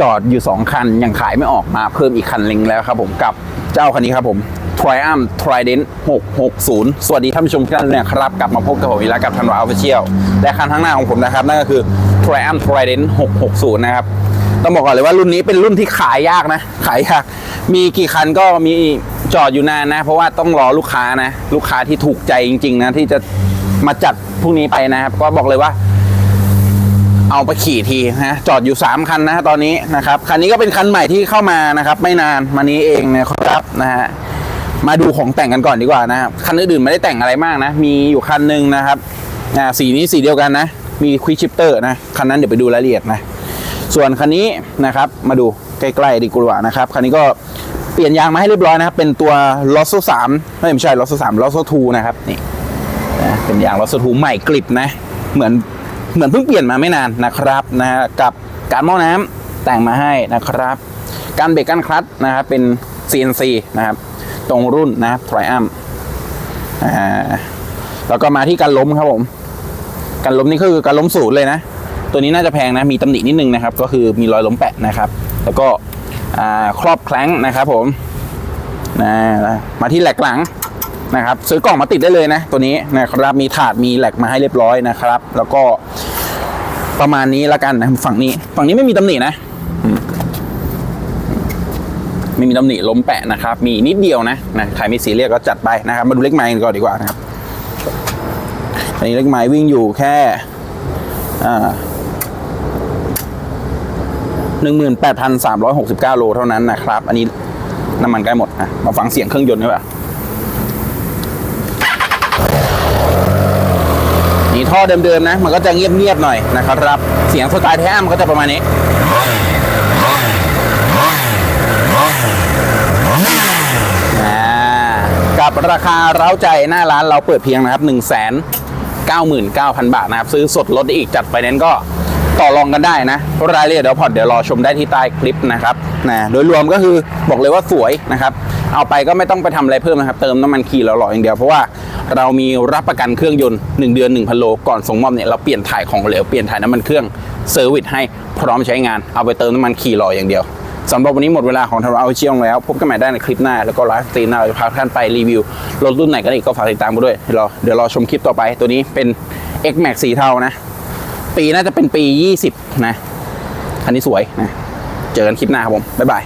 จอดอยู่ 2 คัน ยังขายไม่ออกมาเพิ่มอีกคันหนึงแล้วครับผมกับเจ้าคันนี้ครับผม Triumph Trident 660 สวัสดีท่านผู้ชมทุกท่านเลยนะครับ กลับมาพบกับผมอีกแล้วกับธันวาออฟฟิเชียลและคันข้างหน้าของผมนะครับ นั่นก็คือ Triumph Trident 660 นะครับ ต้องบอกก่อนเลยว่ารุ่นนี้เป็นรุ่นที่ขายยากนะ ขายยาก มีกี่คันก็มีจอดอยู่นานนะ เพราะว่าต้องรอลูกค้านะ ลูกค้าที่ถูกใจจริง ๆ นะ ที่จะมาจัดพรุ่งนี้ไปนะครับ ก็บอกเลยว่า เอาไปขี่ทีนะจอดอยู่ 3 คันนะตอนนี้นะครับคันนี้ก็เป็นคันใหม่ที่เข้ามานะครับ ไม่นานมานี้เองนะครับนะฮะมาดูของแต่งกันก่อนดีกว่านะครับคันอื่นๆไม่ได้แต่งอะไรมากนะ มีอยู่คันหนึ่งนะครับอ่าสีนี้สีเดียวกันนะ มีควิกชิปเตอร์นะคันนั้นเดี๋ยวไปดูรายละเอียดนะส่วนคันนี้นะครับมาดูใกล้ๆดีกว่านะครับคันนี้ก็เปลี่ยนยางมาให้เรียบร้อยนะครับ เป็นตัว l o s s o 3ไม่ไม่ใช่ l o s s o 3 l o s s o 2นะครับนี่นะเป็นยาง l o s s o 2ใหม่กริบนะ เหมือน เหมือนเพิ่งเปลี่ยนมาไม่นานนะครับนะฮะกับการหม้อน้ำแต่งมาให้นะครับ การเบรกการคลัตช์นะครับเป็น CNC นะครับ ตรงรุ่นนะครับ Triumph อ่าแล้วก็มาที่การล้มครับผมการล้มนี่ก็คือการล้มสูตรเลยนะ ตัวนี้น่าจะแพงนะมีตำหนินิดนึงนะครับ ก็คือมีรอยล้มแปะนะครับ แล้วก็ครอบแคล้งนะครับผมนะมาที่แหลกหลัง นะครับซื้อกล่องมาติดได้เลยนะ ตัวนี้นะครับมีถาดมีแหลกมาให้เรียบร้อยนะครับ แล้วก็ประมาณนี้ละกันนะฝั่งนี้ ฝั่งนี้ไม่มีตำหนินะไม่มีตำหนิล้มแปะนะครับ มีนิดเดียวนะนะใครไม่ซีเรียสก็จัดไปนะครับ มาดูเล็กไม้กันก่อนดีกว่านะครับอันนี้เล็กไม้วิ่งอยู่แค่หนึ่งหมื่นแปดพันสามร้อยหกสิบเก้าโลเท่านั้นนะครับ อันนี้น้ำมันใกล้หมดนะมาฟังเสียงเครื่องยนต์ดีกว่า นี่ท่อเดิมๆนะ มันก็จะเงียบๆหน่อยนะครับ เสียงสไตล์แท้มันก็จะประมาณนี้กับราคาเร้าใจหน้าร้านเราเปิดเพียงนะครับ1 9 9 0 0 0 บาทนะครับ ซื้อสดลดได้อีกจัดไฟแนนซ์ก็ต่อรองกันได้นะรายละเอียดเดี๋ยวพอดเดี๋ยวรอชมได้ที่ใต้คลิปนะครับนะโดยรวมก็คือบอกเลยว่าสวยนะครับ เอาไปก็ไม่ต้องไปทำอะไรเพิ่มนะครับ เติมน้ำมันขี่หล่ออย่างเดียวเพราะว่า เรามีรับประกันเครื่องยนต์ 1 เดือน 1,000 โล ก่อนส่งมอบเนี่ยเราเปลี่ยนถ่ายของเหลวเปลี่ยนถ่ายน้ำมันเครื่องเซอร์วิสให้พร้อมใช้งานเอาไปเติมน้ำมันขี่หล่ออย่างเดียวสำหรับวันนี้หมดเวลาของทางเราเชียงแล้ว พบกันใหม่ได้ในคลิปหน้า แล้วก็ไลฟ์สตรีมหน้าเราจะพาท่านไปรีวิวรถรุ่นไหนกันอีกก็ฝากติดตามกันด้วยเดี๋ยวรอเดี๋ยวรอชมคลิปต่อไป ตัวนี้เป็น X Max สีเทานะ ปีน่าจะเป็นปี 20 นะอันนี้สวยนะ เจอกันคลิปหน้าครับผม บ๊ายบาย